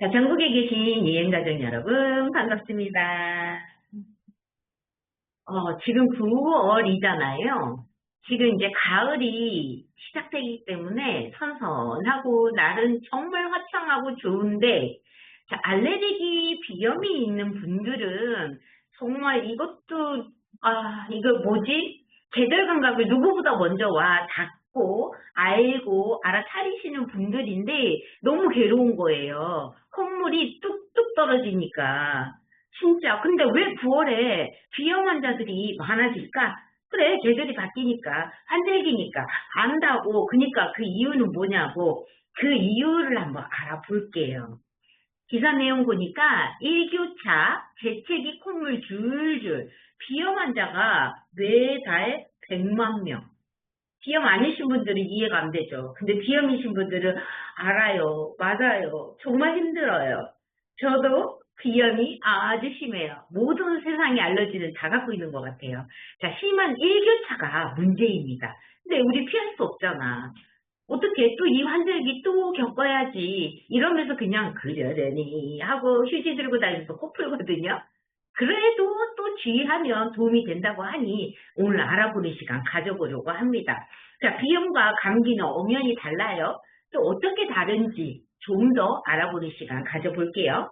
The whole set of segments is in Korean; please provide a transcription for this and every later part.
자, 전국에 계신 이행가족 여러분, 반갑습니다. 어, 지금 9월이잖아요. 지금 이제 가을이 시작되기 때문에 선선하고 날은 정말 화창하고 좋은데, 자, 알레르기 비염이 있는 분들은 정말 이것도, 아, 이거 뭐지? 계절 감각을 누구보다 먼저 와 닿고 알고 알아차리시는 분들인데 너무 괴로운 거예요. 콧물이 뚝뚝 떨어지니까. 진짜. 근데 왜 9월에 비염 환자들이 많아질까? 그래, 계절이 바뀌니까, 환절기니까, 안다고. 그니까 그 이유는 뭐냐고, 그 이유를 한번 알아볼게요. 기사 내용 보니까 1교차 재채기 콧물 줄줄 비염 환자가 매달 100만 명. 비염 아니신 분들은 이해가 안 되죠. 근데 비염이신 분들은 알아요. 맞아요. 정말 힘들어요. 저도 비염이 아주 심해요. 모든 세상의 알러지를 다 갖고 있는 것 같아요. 자, 심한 1교차가 문제입니다. 근데 우리 피할 수 없잖아. 어떻게 또 이 환절기 또 겪어야지 이러면서 그냥 그러려니 하고 휴지 들고 다니면서 코 풀거든요. 그래도 또 주의하면 도움이 된다고 하니 오늘 알아보는 시간 가져보려고 합니다. 자, 비염과 감기는 엄연히 달라요. 또 어떻게 다른지 좀 더 알아보는 시간 가져볼게요.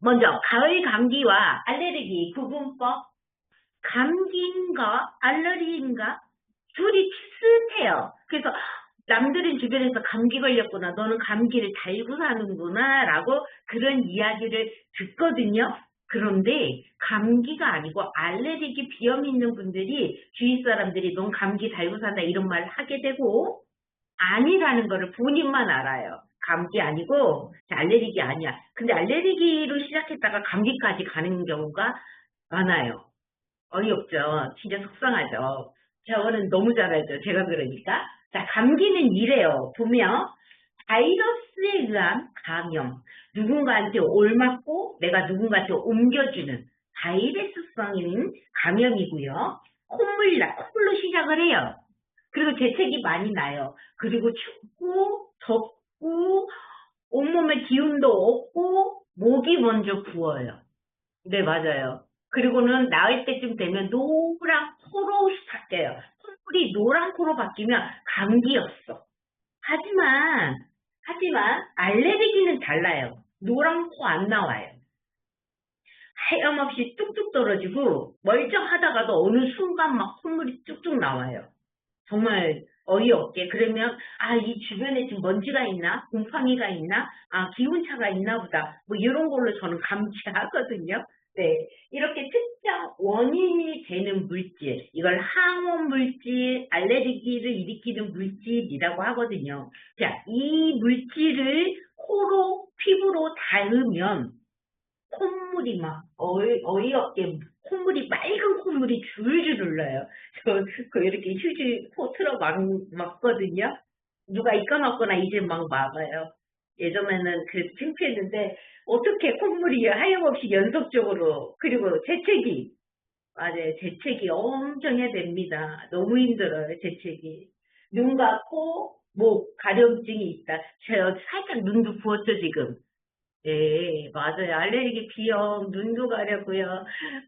먼저 가을 감기와 알레르기 구분법. 감기인가 알레르기인가 둘이 비슷해요. 그래서 남들은 주변에서 감기 걸렸구나, 너는 감기를 달고 사는구나, 라고 그런 이야기를 듣거든요. 그런데 감기가 아니고 알레르기 비염 있는 분들이 주위 사람들이 넌 감기 달고 산다 이런 말을 하게 되고 아니라는 거를 본인만 알아요. 감기 아니고 알레르기 아니야. 근데 알레르기로 시작했다가 감기까지 가는 경우가 많아요. 어이없죠. 진짜 속상하죠. 저거는 너무 잘 알죠. 제가 그러니까. 자, 감기는 이래요. 보면 바이러스에 의한 감염. 누군가한테 옮맞고 내가 누군가한테 옮겨주는 바이러스성인 감염이고요. 콧물이 나, 콧물로 시작을 해요. 그리고 재채기 많이 나요. 그리고 춥고 덥고 온몸에 기운도 없고 목이 먼저 부어요. 네, 맞아요. 그리고는 나을 때쯤 되면 노란 코로 바뀌어요. 콧물이 노란 코로 바뀌면 감기였어. 하지만 하지만 알레르기는 달라요. 노란 코안 나와요. 하염없이 뚝뚝 떨어지고 멀쩡하다가도 어느 순간 막 콧물이 쭉쭉 나와요. 정말 어이없게 그러면 아 이 주변에 지금 먼지가 있나 곰팡이가 있나 아 기온차가 있나 보다 뭐 이런 걸로 저는 감지하거든요. 네, 이렇게 특정 원인이 되는 물질, 이걸 항원 물질, 알레르기를 일으키는 물질이라고 하거든요. 자, 이 물질을 코로, 피부로 닿으면 콧물이 막 어이, 어이없게 콧물이 맑은 콧물이 줄줄 흘러요. 저 그 이렇게 휴지 코 틀어 막, 막거든요. 누가 이까먹거나 이제 막 막아요. 예전에는 그래도 창피했는데 어떻게 콧물이 하염없이 연속적으로 그리고 재채기 맞아요 재채기 엄청 해야 됩니다. 너무 힘들어요 재채기. 눈과 코, 목 가려움증이 있다. 저 살짝 눈도 부었죠 지금. 네 맞아요. 알레르기 비염 눈도 가렵고요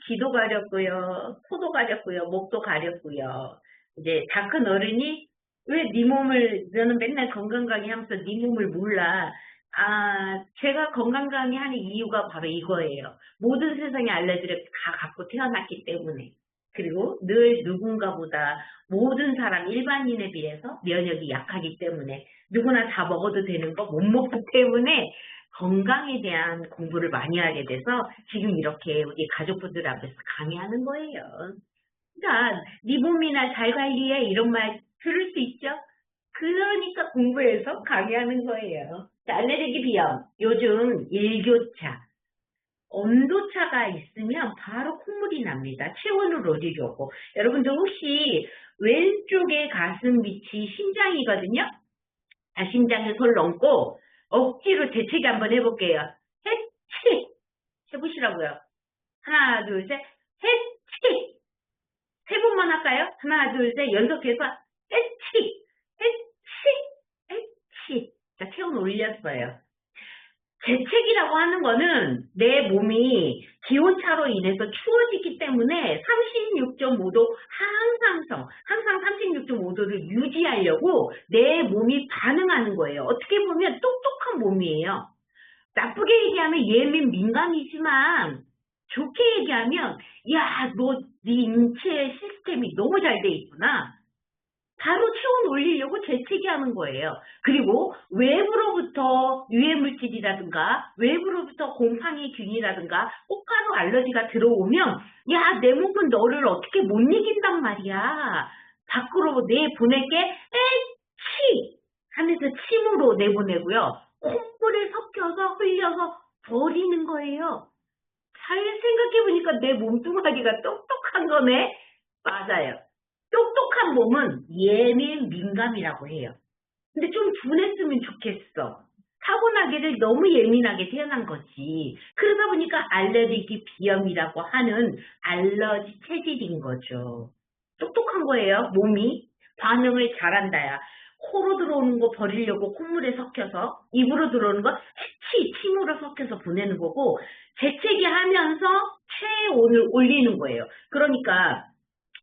귀도 가렵고요 코도 가렵고요 목도 가렵고요. 이제 다 큰 어른이 왜 네 몸을 너는 맨날 건강 강의 하면서 네 몸을 몰라 아, 제가 건강 강의 하는 이유가 바로 이거예요. 모든 세상의 알레르기를 다 갖고 태어났기 때문에. 그리고 늘 누군가보다 모든 사람 일반인에 비해서 면역이 약하기 때문에 누구나 다 먹어도 되는 거 못 먹기 때문에 건강에 대한 공부를 많이 하게 돼서 지금 이렇게 우리 가족분들 앞에서 강의하는 거예요. 그러니까 네 몸이나 잘 관리해 이런 말 들을 수 있죠? 그러니까 공부해서 강의하는 거예요. 알레르기 비염, 요즘 일교차, 온도차가 있으면 바로 콧물이 납니다. 체온을 올리려고. 여러분들 혹시 왼쪽에 가슴 밑이 심장이거든요? 자, 심장에 손 얹고 억지로 재채기 한번 해볼게요. 해치! 해보시라고요. 하나, 둘, 셋, 해치! 세 번만 할까요? 하나, 둘, 셋, 연속해서 해치! 해치! 해치! 자, 체온 올렸어요. 재채기라고 하는 거는 내 몸이 기온차로 인해서 추워지기 때문에 36.5도 항상성, 항상 36.5도를 유지하려고 내 몸이 반응하는 거예요. 어떻게 보면 똑똑한 몸이에요. 나쁘게 얘기하면 예민 민감이지만 좋게 얘기하면 야, 너 네 인체 시스템이 너무 잘 돼 있구나. 바로 체온 올리려고 재채기 하는 거예요. 그리고 외부로부터 유해물질이라든가 외부로부터 곰팡이 균이라든가 꽃가루 알러지가 들어오면 야, 내 몸은 너를 어떻게 못 이긴단 말이야. 밖으로 내보낼게 에치 하면서 침으로 내보내고요. 콧물에 섞여서 흘려서 버리는 거예요. 잘 생각해보니까 내 몸뚱아리가 똑똑한 거네? 맞아요. 똑똑한 몸은 예민 민감이라고 해요. 근데 좀 둔했으면 좋겠어. 타고나기를 너무 예민하게 태어난 거지. 그러다 보니까 알레르기 비염이라고 하는 알러지 체질인 거죠. 똑똑한 거예요, 몸이. 반응을 잘한다야. 코로 들어오는 거 버리려고 콧물에 섞여서 입으로 들어오는 거 해치 침으로 섞여서 보내는 거고 재채기 하면서 체온을 올리는 거예요. 그러니까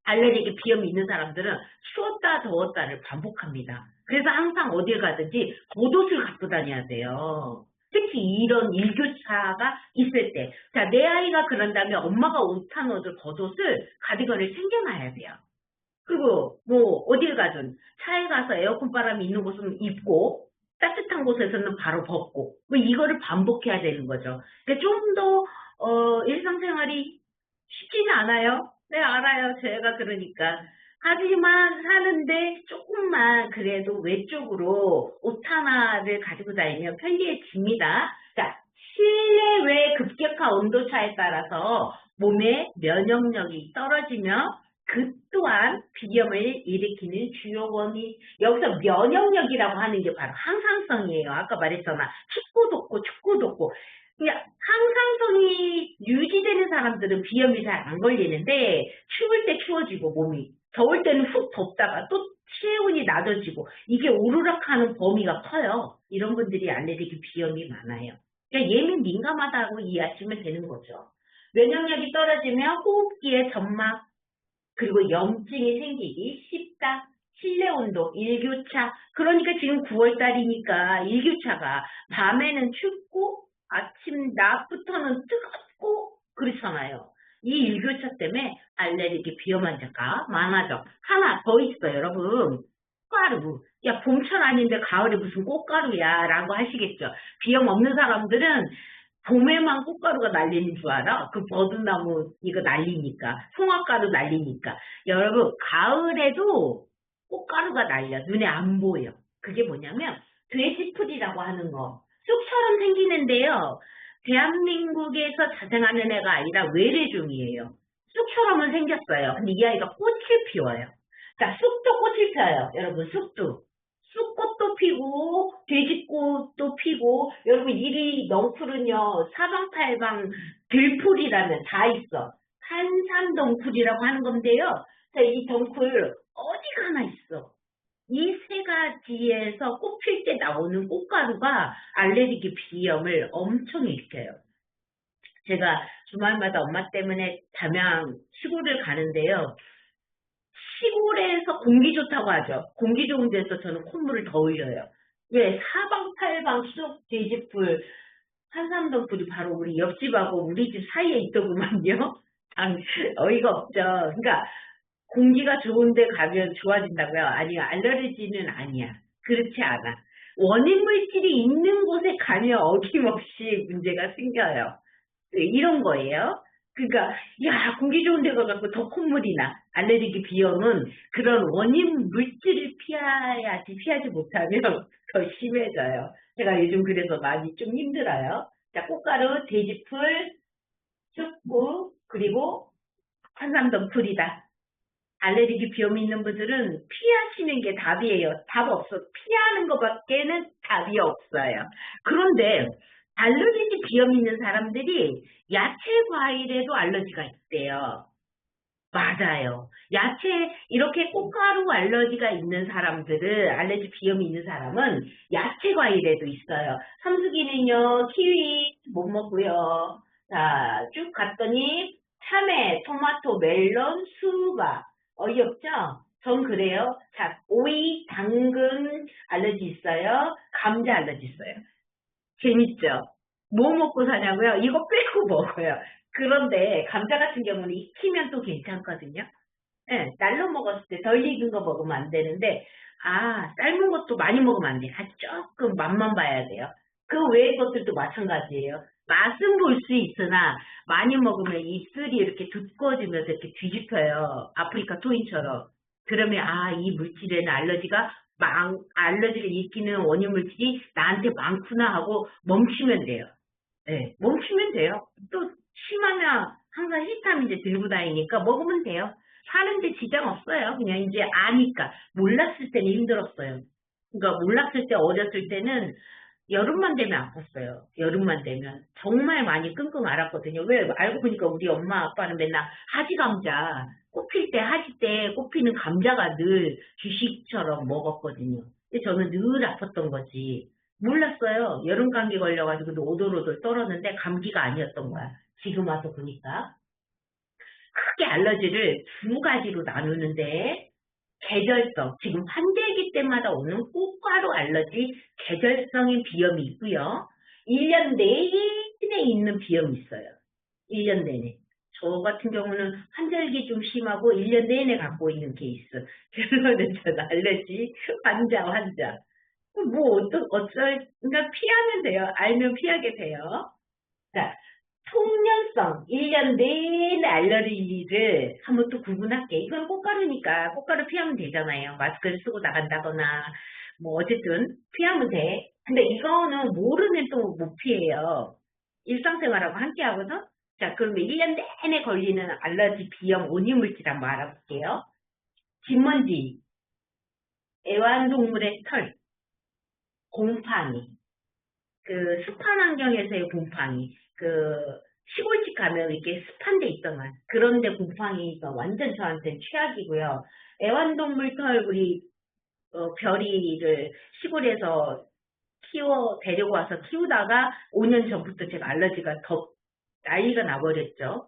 알레르기 비염이 있는 사람들은 추웠다 더웠다를 반복합니다. 그래서 항상 어딜 가든지 겉옷을 갖고 다녀야 돼요. 특히 이런 일교차가 있을 때. 자, 내 아이가 그런다면 엄마가 옷 한 옷을 겉옷을 가디건을 챙겨놔야 돼요. 그리고 뭐 어딜 가든 차에 가서 에어컨 바람이 있는 곳은 입고 따뜻한 곳에서는 바로 벗고 뭐 이거를 반복해야 되는 거죠. 그러니까 좀더 어, 일상생활이 쉽지는 않아요. 네 알아요. 제가 그러니까 하지만 사는데 조금만 그래도 외쪽으로 옷 하나를 가지고 다니면 편리해집니다. 자, 실내외 급격한 온도차에 따라서 몸의 면역력이 떨어지며 그 또한 비염을 일으키는 주요 원인. 여기서 면역력이라고 하는 게 바로 항상성이에요. 아까 말했잖아. 춥고 덥고 춥고 덥고. 항상성이 유지되는 사람들은 비염이 잘 안 걸리는데 추울 때 추워지고 몸이 더울 때는 훅 덥다가 또 체온이 낮아지고 이게 오르락하는 범위가 커요. 이런 분들이 알레르기 비염이 많아요. 그러니까 예민 민감하다고 이해하시면 되는 거죠. 면역력이 떨어지면 호흡기에 점막 그리고 염증이 생기기 쉽다. 실내 온도, 일교차. 그러니까 지금 9월 달이니까 일교차가 밤에는 춥고 아침 낮부터는 뜨겁고 그렇잖아요. 이 일교차 때문에 알레르기 비염 환자가 많아져. 하나 더 있어요, 여러분. 꽃가루. 야, 봄철 아닌데 가을에 무슨 꽃가루야 라고 하시겠죠. 비염 없는 사람들은 봄에만 꽃가루가 날리는 줄 알아? 그 버드나무 이거 날리니까. 송화가루 날리니까. 여러분, 가을에도 꽃가루가 날려. 눈에 안 보여. 그게 뭐냐면 돼지풀이라고 하는 거. 쑥처럼 생기는데요. 대한민국에서 자생하는 애가 아니라 외래종이에요. 쑥처럼은 생겼어요. 근데 이 아이가 꽃을 피워요. 자, 쑥도 꽃을 펴요. 여러분, 쑥도. 쑥꽃도 피고 돼지꽃도 피고 여러분 이리 넝풀은요 사방팔방 들풀이라면 다 있어 산산덩풀이라고 하는 건데요 자, 이 덩풀 어디 가나 있어 이 세 가지에서 꽃필 때 나오는 꽃가루가 알레르기 비염을 엄청 일으켜요 제가 주말마다 엄마 때문에 담양 시골을 가는데요 시골에서 공기 좋다고 하죠. 공기 좋은 데서 저는 콧물을 더 흘려요. 왜? 사방팔방 쑥 돼지풀, 한삼동풀이 바로 우리 옆집하고 우리 집 사이에 있더구만요. 어이가 없죠. 그러니까 공기가 좋은데 가면 좋아진다고요? 아니요. 알레르기는 아니야. 그렇지 않아. 원인 물질이 있는 곳에 가면 어김없이 문제가 생겨요. 이런 거예요. 그러니까 야 공기 좋은 데 가갖고 더 콧물이 나 알레르기 비염은 그런 원인 물질을 피해야지 피하지 못하면 더 심해져요. 제가 요즘 그래서 많이 좀 힘들어요. 자 꽃가루, 돼지풀, 쑥구 그리고 한삼덩풀이다. 알레르기 비염이 있는 분들은 피하시는 게 답이에요. 답 없어. 피하는 것밖에는 답이 없어요. 그런데 알레르기 비염 있는 사람들이 야채 과일에도 알러지가 있대요. 맞아요. 야채 이렇게 꽃가루 알러지가 있는 사람들은 알레르기 비염이 있는 사람은 야채 과일에도 있어요. 삼수기는요 키위 못 먹고요. 자 쭉 갔더니 참외, 토마토, 멜론, 수박 어이없죠? 전 그래요. 자 오이, 당근 알러지 있어요. 감자 알러지 있어요. 재밌죠? 뭐 먹고 사냐고요? 이거 빼고 먹어요. 그런데 감자 같은 경우는 익히면 또 괜찮거든요. 예, 날로 먹었을 때 덜 익은 거 먹으면 안 되는데, 아, 삶은 것도 많이 먹으면 안 돼요. 아, 조금 맛만 봐야 돼요. 그 외의 것들도 마찬가지예요. 맛은 볼 수 있으나, 많이 먹으면 입술이 이렇게 두꺼워지면서 이렇게 뒤집혀요. 아프리카 토인처럼. 그러면, 아, 이 물질에는 알러지가, 망, 알러지를 일으키는 원인 물질이 나한테 많구나 하고 멈추면 돼요. 네, 멈추면 돼요. 또 심하면 항상 히스타민제 들고 다니니까 먹으면 돼요. 사는데 지장 없어요. 그냥 이제 아니까. 몰랐을 때는 힘들었어요. 그러니까 몰랐을 때 어렸을 때는 여름만 되면 아팠어요. 여름만 되면. 정말 많이 끙끙 앓았거든요. 왜? 알고 보니까 우리 엄마 아빠는 맨날 하지 감자, 꽃필 때 하지 때 꽃피는 감자가 늘 주식처럼 먹었거든요. 근데 저는 늘 아팠던 거지. 몰랐어요. 여름 감기 걸려가지고 오돌오돌 떨었는데 감기가 아니었던 거야. 지금 와서 보니까. 크게 알러지를 두 가지로 나누는데 계절성, 지금 환절기 때마다 오는 꽃가루 알러지 계절성인 비염이 있고요. 1년 내내 있는 비염이 있어요. 1년 내내. 저 같은 경우는 환절기 좀 심하고 1년 내내 갖고 있는 케이스. 그러면 전 알러지 환자 환자. 뭐 어떤 어쩔 그러니까 피하면 돼요. 알면 피하게 돼요. 자, 통년성 1년 내내 알러지를 한번 또 구분할게. 이건 꽃가루니까 꽃가루 피하면 되잖아요. 마스크를 쓰고 나간다거나 뭐 어쨌든 피하면 돼. 근데 이거는 모르면 또 못 피해요. 일상생활하고 함께 하거든. 자, 그러면 1년 내내 걸리는 알러지 비염 원인 물질 한번 알아볼게요. 진먼지, 애완동물의 털, 곰팡이, 그 습한 환경에서의 곰팡이, 그 시골집 가면 이렇게 습한 데 있더만 그런데 곰팡이가 완전 저한테는 최악이고요. 애완동물 털 우리 어, 별이를 시골에서 키워 데리고 와서 키우다가 5년 전부터 제가 알러지가 더 나이가 나버렸죠.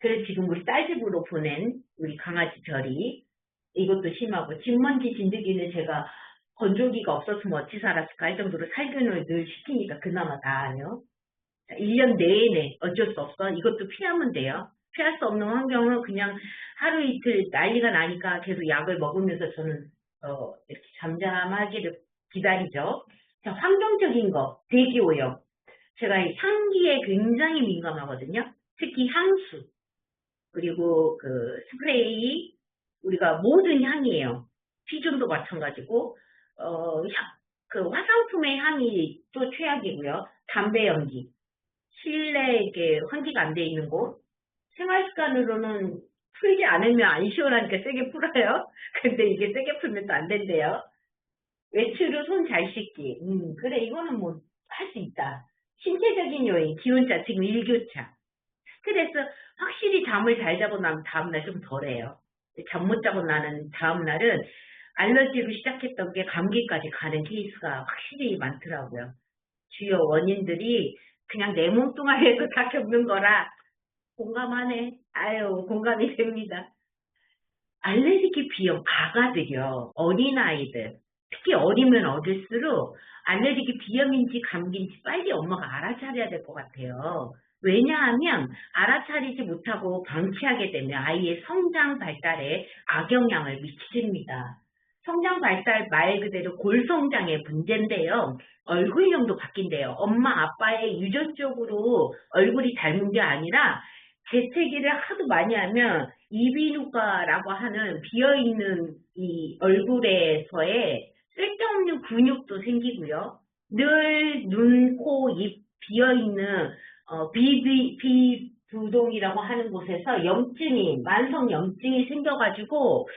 그래서 지금 우리 딸집으로 보낸 우리 강아지 별이 이것도 심하고 진먼지 진드기는 제가 건조기가 없었으면 어찌 살았을까 할 정도로 살균을 늘 시키니까 그나마 나아요. 1년 내내 어쩔 수 없어. 이것도 피하면 돼요. 피할 수 없는 환경은 그냥 하루 이틀 난리가 나니까 계속 약을 먹으면서 저는 어, 이렇게 잠잠하기를 기다리죠. 자, 환경적인 거, 대기 오염. 제가 향기에 굉장히 민감하거든요. 특히 향수, 그리고 그 스프레이, 우리가 모든 향이에요. 피존도 마찬가지고, 어, 향, 그 화장품의 향이 또 최악이고요. 담배 연기, 실내에 환기가 안 돼 있는 곳, 생활 습관으로는 풀지 않으면 안 시원하니까 세게 풀어요. 근데 이게 세게 풀면 또 안 된대요. 외출 후 손 잘 씻기. 음, 그래, 이거는 뭐, 할 수 있다. 신체적인 요인, 기온차, 지금 일교차. 스트레스, 확실히 잠을 잘 자고 나면 다음날 좀 덜해요. 잠 못 자고 나는 다음날은 알러지로 시작했던 게 감기까지 가는 케이스가 확실히 많더라고요. 주요 원인들이 그냥 내 몸뚱아리에서 다 겪는 거라 공감하네. 아유, 공감이 됩니다. 알레르기 비염 아가들이요. 어린아이들. 특히 어리면 어릴수록 알레르기 비염인지 감기인지 빨리 엄마가 알아차려야 될 것 같아요. 왜냐하면 알아차리지 못하고 방치하게 되면 아이의 성장 발달에 악영향을 미칩니다. 성장 발달 말 그대로 골성장의 문제인데요. 얼굴형도 바뀐대요. 엄마 아빠의 유전적으로 얼굴이 닮은 게 아니라 재채기를 하도 많이 하면 이비인후과라고 하는 비어있는 이 얼굴에서의 쓸데없는 근육도 생기고요. 늘 눈, 코, 입 비어있는 어, 비비, 비부동이라고 하는 곳에서 염증이, 만성 염증이 생겨가지고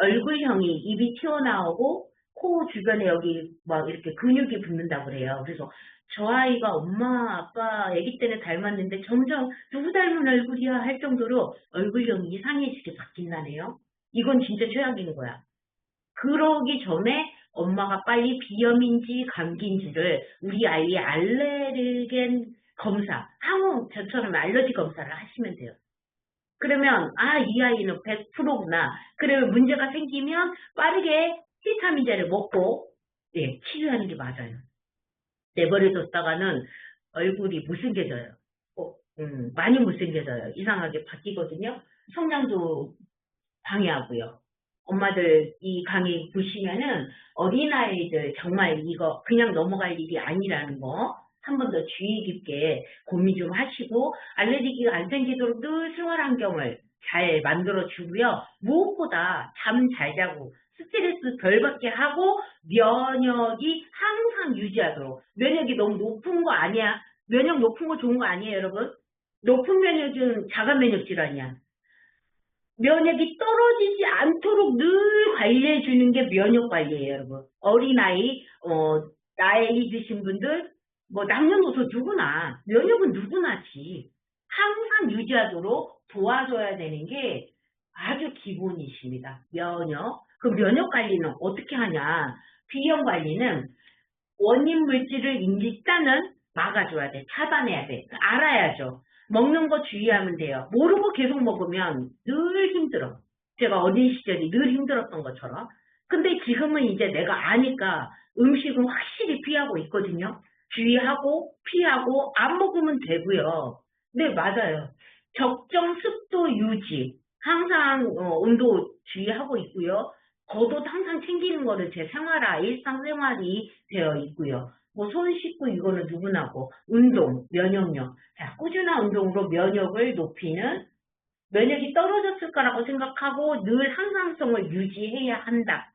얼굴형이 입이 튀어나오고 코 주변에 여기 막 이렇게 근육이 붙는다고 그래요. 그래서 저 아이가 엄마, 아빠, 아기 때는 닮았는데 점점 누구 닮은 얼굴이야 할 정도로 얼굴형이 이상해지게 바뀐다네요. 이건 진짜 최악인 거야. 그러기 전에 엄마가 빨리 비염인지 감기인지를 우리 아이의 알레르겐 검사, 항우 저처럼 알러지 검사를 하시면 돼요. 그러면 아 이 아이는 100%구나. 그러면 문제가 생기면 빠르게 비타민제를 먹고 예, 치료하는 게 맞아요. 내버려뒀다가는 얼굴이 못생겨져요. 어, 음, 많이 못생겨져요. 이상하게 바뀌거든요. 성장도 방해하고요. 엄마들 이 강의 보시면은 어린아이들 정말 이거 그냥 넘어갈 일이 아니라는 거 한 번 더 주의 깊게 고민 좀 하시고 알레르기가 안 생기도록 늘 생활 환경을 잘 만들어 주고요. 무엇보다 잠 잘 자고 스트레스 덜 받게 하고 면역이 항상 유지하도록 면역이 너무 높은 거 아니야? 면역 높은 거 좋은 거 아니에요, 여러분? 높은 면역은 자가 면역 질환이야. 면역이 떨어지지 않도록 늘 관리해 주는 게 면역 관리예요, 여러분. 어린아이, 어, 나이 드신 분들, 뭐 남녀노소 누구나 면역은 누구나지 항상 유지하도록 도와줘야 되는 게 아주 기본이십니다. 면역. 그 면역 관리는 어떻게 하냐? 비염 관리는 원인 물질을 일단은 막아줘야 돼. 차단해야 돼. 알아야죠. 먹는 거 주의하면 돼요. 모르고 계속 먹으면 늘 힘들어. 제가 어린 시절이 늘 힘들었던 것처럼. 근데 지금은 이제 내가 아니까 음식은 확실히 피하고 있거든요. 주의하고 피하고 안 먹으면 되고요. 네, 맞아요. 적정 습도 유지. 항상 어, 온도 주의하고 있고요. 겉옷 항상 챙기는 거를 제 생활화, 일상생활이 되어 있고요. 뭐 손 씻고 이거는 누구나고 운동, 면역력. 자, 꾸준한 운동으로 면역을 높이는 면역이 떨어졌을 거라고 생각하고 늘 항상성을 유지해야 한다.